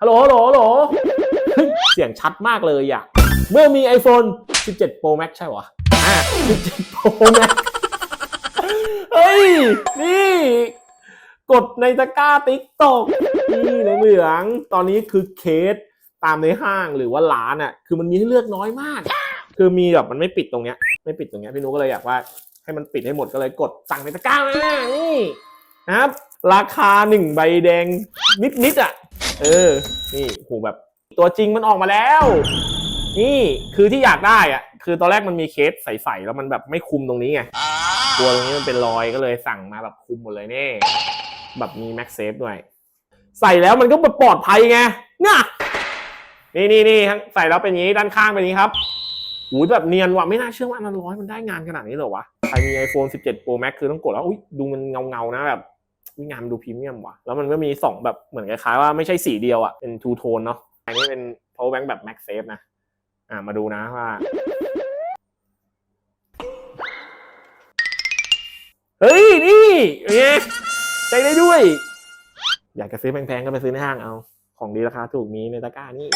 ฮัลโหลฮัลโหลฮัลโหลเสียงชัดมากเลยอะ เมื่อมี iPhone 17 Pro Max ใช่หรออะ17 Pro Max เฮ้ย นี่ กดในตะกร้าติ๊กตอกนี่เหลืองตอนนี้คือเคสตามในห้างหรือว่าร้านอะ คือมันมีให้เลือกน้อยมาก คือมีแบบมันไม่ปิดตรงเนี้ย ไม่ปิดตรงเนี้ย พี่นุก็เลยอยากว่า ให้มันปิดให้หมดก็เลยกดสั่งในตะกร้ามานี่นะครับ ราคาหนึ่งใบแดงนิดๆอะ เออ นี่โหแบบ ตัวจริงมันออกมาแล้ว นี่คือที่อยากได้อะคือตอนแรกมันมีเคสใสๆแล้วมันแบบไม่คุมตรงนี้ไงตัวตรงนี้มันเป็นรอยก็เลยสั่งมาแบบคุมหมดเลยเนี่แบบมีแม็กเซฟด้วย ใส่แล้วมันก็แบบปลอดภัยไงเนี่ยนี่นี่นี่ใส่แล้วเป็นอย่างนี้ด้านข้างเป็นอย่างนี้ครับหูแบบเนียนว่ะไม่น่าเชื่อว่าอันร้อยมันได้งานขนาดนี้เหรอวะใครมี iPhone 17 Pro Max คือต้องกดแล้วอุ้ยดูมันเงาเงาๆนะแบบ อุ๊ยงานมันดูพรีเมียมว่ะ แล้วมันก็มีสองแบบเหมือนคล้ายๆว่าไม่ใช่สีเดียวอะ เป็นทูโทนเนาะ อันนี้เป็น power bank แบบ MagSafe นะ อ่ามาดูนะว่า เฮ้ย นี่เป็นไงใจได้ด้วย อยากจะซื้อแพงๆ ก็ไปซื้อในห้างเอา ของดีราคาถูกมีในตะกร้านี่